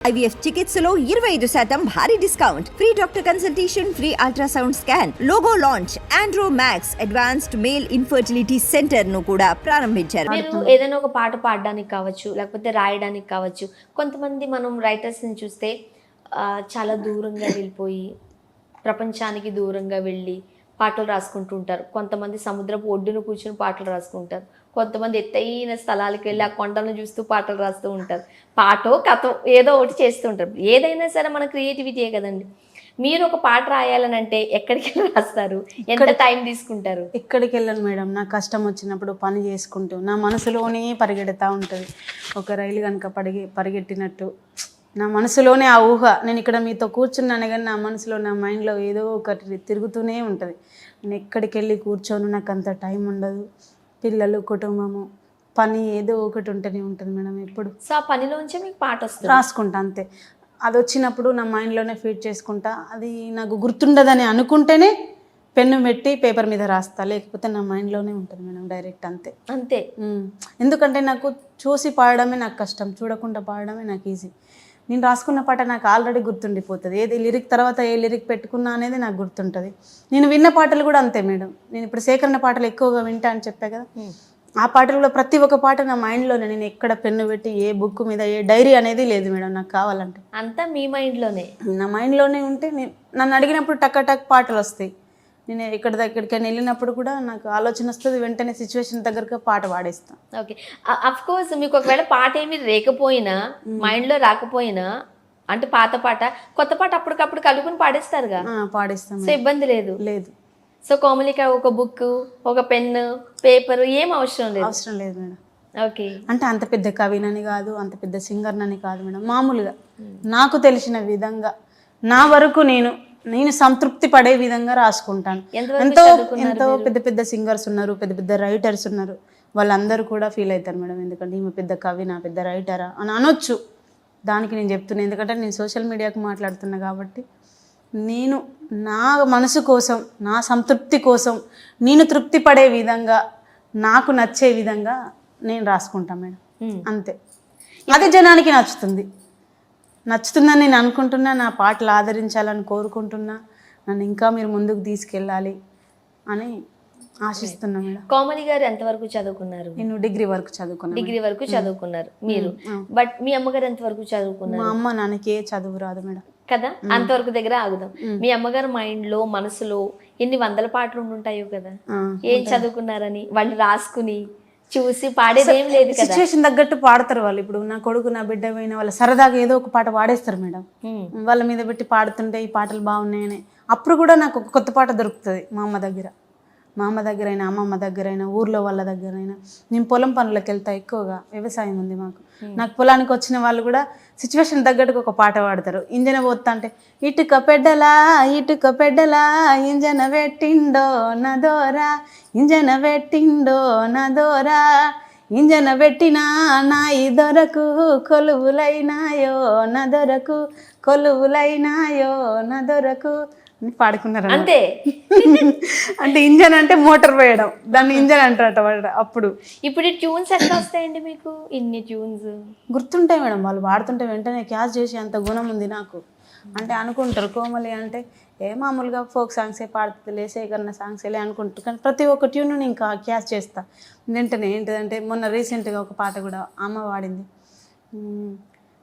IVF చికిత్సలో ఇరవై ఐదు శాతం భారీ discount. Free doctor consultation free ultrasound scan logo launch Andro max advanced male infertility సెంటర్ను కూడా ప్రారంభించారు. మీరు ఏదైనా ఒక పాట పాడడానికి కావచ్చు లేకపోతే రాయడానికి కావచ్చు కొంతమంది మనం రైటర్స్ని చూస్తే ఆ, చాలా దూరంగా వెళ్ళిపోయి ప్రపంచానికి దూరంగా వెళ్ళి పాటలు రాసుకుంటూ ఉంటారు. కొంతమంది సముద్రపు ఒడ్డున కూర్చొని పాటలు రాసుకుంటారు. కొంతమంది ఎత్తైన స్థలాలకు వెళ్ళి ఆ కొండలను చూస్తూ పాటలు రాస్తూ ఉంటారు. పాటో కథ ఏదో ఒకటి చేస్తూ ఉంటారు. ఏదైనా సరే మన క్రియేటివిటీయే కదండి. మీరు ఒక పాట రాయాలని అంటే ఎక్కడికి వెళ్ళి రాస్తారు? ఎంత టైం తీసుకుంటారు? ఎక్కడికి వెళ్ళను మేడం. నా కష్టం వచ్చినప్పుడు పని చేసుకుంటూ నా మనసులోనే పరిగెడతా ఉంటుంది. ఒక రైలు కనుక పరిగె పరిగెట్టినట్టు నా మనసులోనే ఆ ఊహ నేను ఇక్కడ మీతో కూర్చున్నాను కానీ నా మనసులో నా మైండ్లో ఏదో ఒకటి తిరుగుతూనే ఉంటుంది. నేను ఎక్కడికి వెళ్ళి కూర్చోను నాకు అంత టైం ఉండదు. పిల్లలు కుటుంబము పని ఏదో ఒకటి ఉంటూనే ఉంటుంది మేడం ఎప్పుడు. సో ఆ పనిలోంచే మీకు పాట వస్తుంది? రాసుకుంటా అంతే. అది వచ్చినప్పుడు నా మైండ్లోనే ఫీడ్ చేసుకుంటా. అది నాకు గుర్తుండదని అనుకుంటేనే పెన్ను పెట్టి పేపర్ మీద రాస్తా. లేకపోతే నా మైండ్లోనే ఉంటుంది మేడం డైరెక్ట్ అంతే. అంతే. ఎందుకంటే నాకు చూసి పాడడమే నాకు కష్టం చూడకుండా పాడడమే నాకు ఈజీ. నేను రాసుకున్న పాట నాకు ఆల్రెడీ గుర్తుండిపోతుంది. ఏది లిరిక్ తర్వాత ఏ లిరిక్ పెట్టుకున్నా అనేది నాకు గుర్తుంటుంది. నేను విన్న పాటలు కూడా అంతే మేడం. నేను ఇప్పుడు సేకరణ పాటలు ఎక్కువగా వింటా అని చెప్పా కదా. ఆ పాటలలో ప్రతి ఒక్క పాట నా మైండ్లోనే. నేను ఎక్కడ పెన్ను పెట్టి ఏ బుక్ మీద ఏ డైరీ అనేది లేదు మేడం నాకు కావాలంటే. అంతా మీ మైండ్లోనే. నా మైండ్లోనే ఉంటే నేను నన్ను అడిగినప్పుడు టక్ టక్ పాటలు వస్తాయి. నేను ఎక్కడ ఎక్కడికైనా వెళ్ళినప్పుడు కూడా నాకు ఆలోచన వస్తుంది వెంటనే సిచ్యువేషన్ దగ్గరగా పాట పాడేస్తాను ఓకే అఫ్ కోర్స్ మీకు ఒకవేళ పాట ఏమి లేకపోయినా మైండ్లో రాకపోయినా అంటే పాత పాట కొత్త పాట అప్పటికప్పుడు కలుపుని పాడేస్తారుగా? పాడేస్తాం సో ఇబ్బంది లేదు? లేదు. సో కోమలిక ఒక బుక్ ఒక పెన్ను పేపర్ ఏం అవసరం లేదు? అవసరం లేదు మేడం. ఓకే అంటే అంత పెద్ద కవినని కాదు అంత పెద్ద సింగర్నని కాదు మేడం. మామూలుగా నాకు తెలిసిన విధంగా నా వరకు నేను నేను సంతృప్తి పడే విధంగా రాసుకుంటాను. ఎంతో ఎంతో పెద్ద పెద్ద సింగర్స్ ఉన్నారు పెద్ద పెద్ద రైటర్స్ ఉన్నారు. వాళ్ళందరూ కూడా ఫీల్ అవుతారు మేడం. ఎందుకంటే ఈమె పెద్ద కవినా పెద్ద రైటరా అని అనొచ్చు. దానికి నేను చెప్తున్నాను ఎందుకంటే నేను సోషల్ మీడియాకు మాట్లాడుతున్నా కాబట్టి నేను నా మనసు కోసం నా సంతృప్తి కోసం నేను తృప్తి పడే విధంగా నాకు నచ్చే విధంగా నేను రాసుకుంటాను మేడం. అంతే. అది జనానికి నచ్చుతుంది. నచ్చుతుందని నేను అనుకుంటున్నా నా పాటలు ఆదరించాలని కోరుకుంటున్నా నన్ను ఇంకా మీరు ముందుకు తీసుకెళ్ళాలి అని ఆశిస్తున్నా మేడం. కోమలి గారు ఎంతవరకు చదువుకున్నారు? నేను డిగ్రీ వరకు చదువుకున్నాను. డిగ్రీ వరకు చదువుకున్నారు మీరు. బట్ మీ అమ్మగారు ఎంతవరకు చదువుకున్నారు? మా అమ్మ నాన్నకి ఏ చదువు రాదు మేడం. కదా? అంతవరకు దగ్గర ఆగుదాం. మీ అమ్మగారు మైండ్లో మనసులో ఎన్ని వందల పాటలు ఉండుంటాయో కదా. ఏం చదువుకున్నారని వాళ్ళు రాసుకుని చూసి పాడేది లేదు సిచ్యువేషన్ తగ్గట్టు పాడతారు వాళ్ళు. ఇప్పుడు నా కొడుకు నా బిడ్డ పోయిన వాళ్ళ సరదాగా ఏదో ఒక పాట పాడేస్తారు మేడం. వాళ్ళ మీద పెట్టి పాడుతుంటే ఈ పాటలు బాగున్నాయని. అప్పుడు కూడా నాకు ఒక కొత్త పాట దొరుకుతుంది మా అమ్మ దగ్గర. మా అమ్మ దగ్గర అయినా అమ్మమ్మ దగ్గర అయినా ఊర్లో వాళ్ళ దగ్గర అయినా నేను పొలం పనులకు వెళ్తా ఎక్కువగా. వ్యవసాయం ఉంది మాకు. నాకు పొలానికి వచ్చిన వాళ్ళు కూడా సిచ్యువేషన్ తగ్గట్టుగా ఒక పాట పాడతారు. ఇంజన పోతా అంటే ఇటుక పెడ్డలా ఇటుక పెడ్డలా ఇంజన పెట్టిండో నదోరా ఇంజన పెట్టిండో నదోరా ఇంజన పెట్టినా నా దొరకు కొలువులైనాయో నా దొరకు కొలువులైనాయో నా దొరకు పాడుకున్నారు అంతే. అంటే ఇంజన్ అంటే మోటార్ వేయడం దాన్ని ఇంజన్ అంటారట అప్పుడు. ఇప్పుడు ట్యూన్స్ ఎట్లా వస్తాయండి మీకు? ఇన్ని ట్యూన్స్. గుర్తుంటాయి మేడం వాళ్ళు పాడుతుంటే వెంటనే క్యాచ్ చేసి అంత గుణం ఉంది నాకు. అంటే అనుకుంటారు కోమలి అంటే ఏ మామూలుగా ఫోక్ సాంగ్సే పాడుతుంది సేకరణ సాంగ్సేలే అనుకుంటారు. కానీ ప్రతి ఒక్క ట్యూన్ ఇంకా క్యాచ్ చేస్తా. వెంటనే ఏంటిదంటే మొన్న రీసెంట్గా ఒక పాట కూడా అమ్మ పాడింది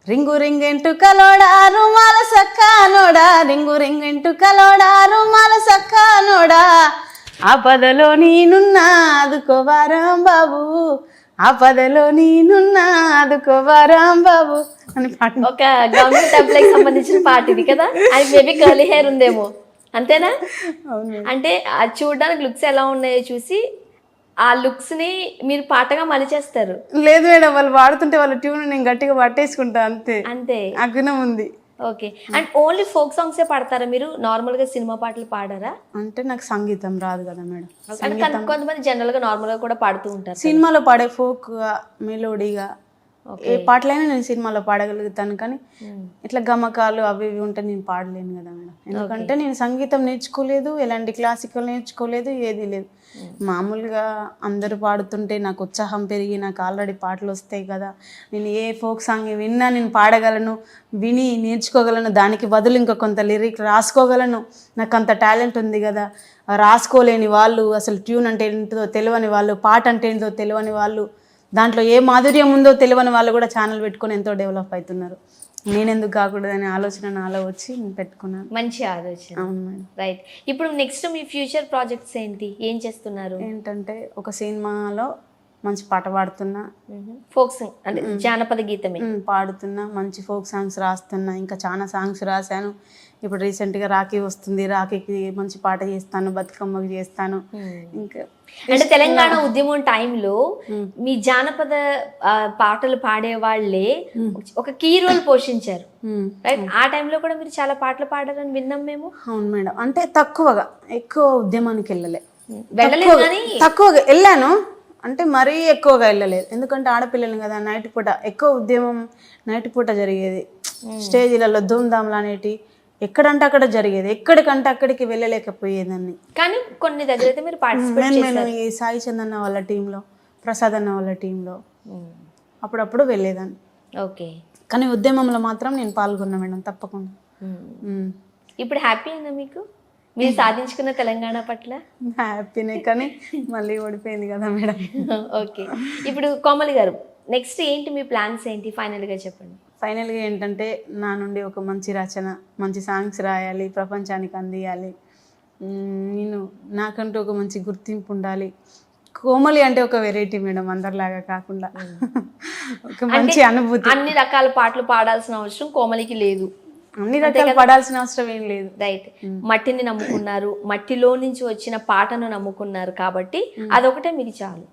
రింగు రింగెంటు కలోడా రుమాల సక్కానోడా రింగు రింగెంటు కలోడా రుమాల సక్కానోడా ఆపదలో నేనున్నా ఆదుకోవారాం బాబు. ఆపదలో నేనున్నా ఆదుకోవారాం బాబు. అని పాట. ఒక గవర్నమెంట్ ఎంప్లాయీకి సంబంధించిన పాట ఇది కదా? అది మేబీ కర్లీ హెయిర్ ఉందేమో. అంతేనా? అంటే అది చూడడానికి లుక్స్ ఎలా ఉన్నాయో చూసి ఆ లుక్స్ని మీరు పాటగా మలిచేస్తారు లేదు మేడం వాళ్ళు పాడుతుంటే వాళ్ళ ట్యూన్ నేను గట్టిగా పట్టేసుకుంటా అంతే. అంతే. ఆ గుణం ఉంది. ఓకే. అండ్ ఓన్లీ ఫోక్ సాంగ్సే పాడతారా మీరు? నార్మల్గా సినిమా పాటలు పాడారా? అంటే నాకు సంగీతం రాదు కదా మేడం. అంటే కొంత- కొంతమంది జనరల్గా నార్మల్గా కూడా పాడుతూ ఉంటారు సినిమాలో పాడే ఫోక్ మెలోడీగా ఏ పాటలైనా నేను సినిమాలో పాడగలుగుతాను కానీ ఇట్లా గమకాలు అవి ఇవి ఉంటే నేను పాడలేను కదా మేడం. ఎందుకంటే నేను సంగీతం నేర్చుకోలేదు ఎలాంటి క్లాసికల్ నేర్చుకోలేదు ఏది లేదు. మామూలుగా అందరూ పాడుతుంటే నాకు ఉత్సాహం పెరిగి నాకు ఆల్రెడీ పాటలు వస్తాయి కదా. నేను ఏ ఫోక్ సాంగ్ విన్నా నేను పాడగలను విని నేర్చుకోగలను దానికి బదులు ఇంకా కొంత లిరిక్ రాసుకోగలను. నాకు అంత టాలెంట్ ఉంది కదా. రాసుకోలేని వాళ్ళు అసలు ట్యూన్ అంటే ఏంటో తెలియని వాళ్ళు పాట అంటే ఏంటో తెలియని వాళ్ళు దాంట్లో ఏ మాధుర్యం ఉందో తెలియని వాళ్ళు కూడా ఛానల్ పెట్టుకొని ఎంతో డెవలప్ అవుతున్నారు. నేనెందుకు కాకూడదనే ఆలోచన నాలో వచ్చి నేను పెట్టుకున్నాను. మంచి ఆలోచన. అవును మేడం. రైట్ ఇప్పుడు నెక్స్ట్ మీ ఫ్యూచర్ ప్రాజెక్ట్స్ ఏంటి? ఏం చేస్తున్నారు? ఏంటంటే ఒక సినిమాలో మంచి పాట పాడుతున్నా. ఫోక్ సింగ్ అంటే జానపద గీతమే. పాడుతున్నా మంచి ఫోక్ సాంగ్స్ రాస్తున్నా. ఇంకా చాలా సాంగ్స్ రాశాను. ఇప్పుడు రీసెంట్గా రాఖీ వస్తుంది. రాఖీకి మంచి పాట చేస్తాను. బతుకమ్మకి చేస్తాను. ఇంకా అంటే తెలంగాణ ఉద్యమం టైంలో మీ జానపద పాటలు పాడే వాళ్ళే ఒక కీ రోల్ పోషించారు. రైట్ ఆ టైంలో కూడా మీరు చాలా పాటలు పాడారని విన్నాం మేము? అవును మేడం. అంటే తక్కువగా ఎక్కువ ఉద్యమానికి వెళ్ళలే. వెళ్ళలేదు తక్కువగా వెళ్ళాను. అంటే మరీ ఎక్కువగా వెళ్ళలేదు. ఎందుకంటే ఆడపిల్లలు కదా నైట్ పూట ఎక్కువ ఉద్యమం నైట్ పూట జరిగేది. స్టేజీలలో ధూమ్ధామ్లు అనేటి ఎక్కడంటే అక్కడ జరిగేది ఎక్కడికంటే అక్కడికి వెళ్ళలేకపోయేదాన్ని. కానీ కొన్ని దగ్గర అయితే మీరు పార్టిసిపేట్ నేను నేను ఈ సాయి చందన్న వాళ్ళ టీంలో ప్రసాద్ అన్న వాళ్ళ టీంలో అప్పుడప్పుడు వెళ్ళేదాన్ని. ఓకే. కానీ ఉద్యమంలో మాత్రం నేను పాల్గొన్నా మేడం తప్పకుండా. ఇప్పుడు హ్యాపీ అయినా మీకు? మీరు సాధించుకున్న తెలంగాణ పట్ల? హ్యాపీనే కానీ మళ్ళీ ఓడిపోయింది కదా మేడం. ఓకే. ఇప్పుడు కోమలి గారు నెక్స్ట్ ఏంటి మీ ప్లాన్స్ ఏంటి? ఫైనల్గా చెప్పండి. ఫైనల్గా ఏంటంటే నా నుండి ఒక మంచి రచన మంచి సాంగ్స్ రాయాలి ప్రపంచానికి అందియాలి. నేను నాకంటూ ఒక మంచి గుర్తింపు ఉండాలి. కోమలి అంటే ఒక వెరైటీ మేడం అందరిలాగా కాకుండా. ఒక మంచి అనుభూతి. అన్ని రకాల పాటలు పాడాల్సిన అవసరం కోమలికి లేదు. అన్ని రకాలు పడాల్సిన అవసరం ఏం లేదు. రైట్ మట్టిని నమ్ముకున్నారు మట్టిలో నుంచి వచ్చిన పాటను నమ్ముకున్నారు కాబట్టి అదొకటే మీకు చాలు.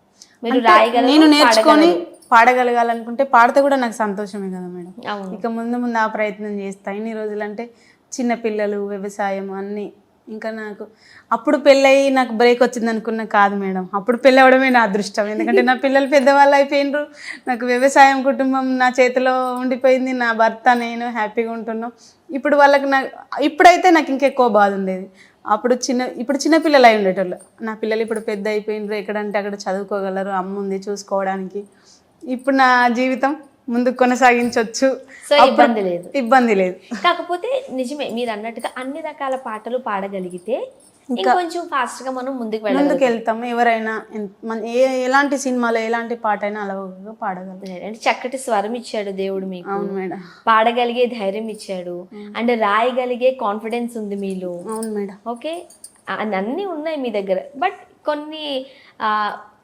మీరు రాయగలరు నేను నేర్చుకొని. పాడగలగాలనుకుంటే పాడితే కూడా నాకు సంతోషమే కదా మేడం. ఇక ముందు ముందు ఆ ప్రయత్నం చేస్తా. ఇన్ని రోజులంటే చిన్న పిల్లలు వ్యవసాయం అన్నీ. ఇంకా నాకు అప్పుడు పెళ్ళయి నాకు బ్రేక్ వచ్చింది అనుకున్న కాదు మేడం. అప్పుడు పెళ్ళి అవడమే నా అదృష్టం. ఎందుకంటే నా పిల్లలు పెద్దవాళ్ళు అయిపోయినరు. నాకు వ్యవసాయం కుటుంబం నా చేతిలో ఉండిపోయింది. నా భర్త నేను హ్యాపీగా ఉంటున్నాం. ఇప్పుడు వాళ్ళకి నా ఇప్పుడైతే నాకు ఇంకెక్కువ బాధ ఉండేది. అప్పుడు చిన్న ఇప్పుడు చిన్న పిల్లలు అయి ఉండేటోళ్ళు. నా పిల్లలు ఇప్పుడు పెద్ద అయిపోయినరు. ఎక్కడంటే అక్కడ చదువుకోగలరు. అమ్మ ఉంది చూసుకోవడానికి. ఇప్పుడు నా జీవితం ముందుకు కొనసాగించవచ్చు సో ఇబ్బంది లేదు. ఇబ్బంది లేదు. కాకపోతే నిజమే మీరు అన్నట్టుగా అన్ని రకాల పాటలు పాడగలిగితే ఇంకొంచెం ఫాస్ట్గా మనం ముందుకు ముందుకు వెళ్తాం ఎవరైనా ఎలాంటి సినిమాలో ఎలాంటి పాట అయినా అలవగా పాడగలం అంటే చక్కటి స్వరం ఇచ్చాడు దేవుడు మీకు. అవును మేడం. పాడగలిగే ధైర్యం ఇచ్చాడు. అండ్ రాయగలిగే కాన్ఫిడెన్స్ ఉంది మీలో. అవును మేడం. ఓకే? అన్- అన్నీ ఉన్నాయి మీ దగ్గర. బట్ కొన్ని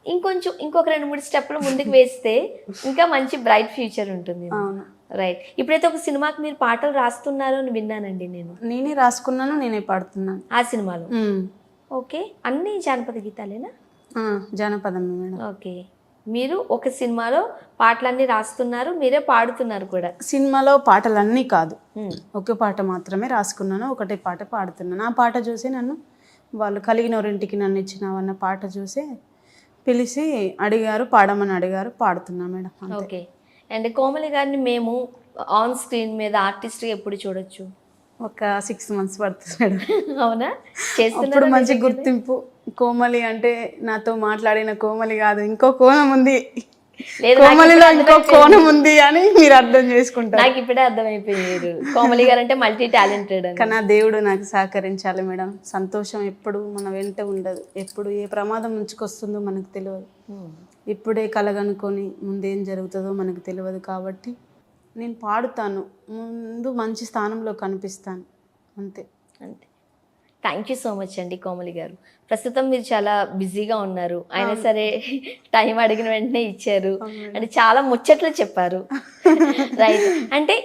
ఇంకొంచెం ఇంకొక రెండు మూడు స్టెప్లు ముందుకు వేస్తే ఇంకా మంచి బ్రైట్ ఫ్యూచర్ ఉంటుంది. అవును. రైట్. ఇప్పుడైతే ఒక సినిమాకి మీరు పాటలు రాస్తున్నారు అని విన్నానండి నేను. నేనే రాసుకున్నాను నేనే పాడుతున్నాను. ఆ సినిమాలో. ఓకే. అన్ని జానపద గీతాలేనా? జానపదం ఓకే. మీరు ఒక సినిమాలో పాటలన్నీ రాస్తున్నారు మీరే పాడుతున్నారు కూడా. సినిమాలో పాటలన్నీ కాదు. ఒకే పాట మాత్రమే రాసుకున్నాను ఒకటే పాట పాడుతున్నాను. ఆ పాట చూసి నన్ను వాళ్ళు కలిగినోరింటికి నన్ను ఇచ్చినావన్న పాట చూసి పిలిచి అడిగారు పాడమని అడిగారు పాడుతున్నా మేడం ఓకే. అండ్ కోమలి గారిని మేము ఆన్ స్క్రీన్ మీద ఆర్టిస్ట్ ఎప్పుడు చూడొచ్చు? ఒక సిక్స్ మంత్స్ పడుతుంది మేడం. అవునా? చేస్తున్నారు మంచి గుర్తింపు. కోమలి అంటే నాతో మాట్లాడిన కోమలి కాదు ఇంకో కోణం ఉంది. కోమలిలో ఇంకో కోణం ఉంది అని మీరు అర్థం చేసుకుంటారు. నాకు ఇప్పుడే అర్థమైపోయింది మీరు. కోమలి గారు అంటే మల్టీ టాలెంటెడ్ కానీ ఆ దేవుడు నాకు సహకరించాలి మేడం. సంతోషం ఎప్పుడు మన వెంట ఉండదు. ఎప్పుడు ఏ ప్రమాదం నుంచుకొస్తుందో మనకు తెలియదు. ఇప్పుడే కలగనుకొని ముందేం జరుగుతుందో మనకు తెలియదు కాబట్టి నేను పాడుతాను. ముందు మంచి స్థానంలో కనిపిస్తాను. అంతే. అంతే. థ్యాంక్ యూ సో మచ్ అండి కోమలి గారు. ప్రస్తుతం మీరు చాలా బిజీగా ఉన్నారు. అయినా సరే టైం అడిగిన వెంటనే ఇచ్చారు. అంటే చాలా ముచ్చట్లు చెప్పారు. రైట్ అంటే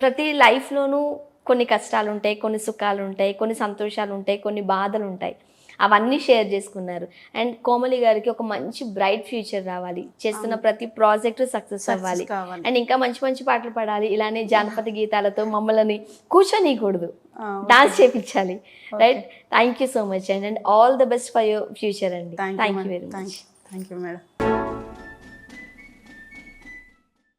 ప్రతి లైఫ్లోనూ కొన్ని కష్టాలు ఉంటాయి కొన్ని సుఖాలు ఉంటాయి కొన్ని సంతోషాలు ఉంటాయి కొన్ని బాధలు ఉంటాయి అవన్నీ షేర్ చేసుకున్నారు. అండ్ కోమలి గారికి ఒక మంచి బ్రైట్ ఫ్యూచర్ రావాలి. చేస్తున్న ప్రతి ప్రాజెక్టు సక్సెస్ అవ్వాలి. అండ్ ఇంకా మంచి మంచి పాటలు పాడాలి. ఇలానే జానపద గీతాలతో మమ్మల్ని కూర్చొనికూడదు ఆ, dance చేపించాలి. Right? Thank you so much and and all the best for your future అండి. Thank you very much thank you madam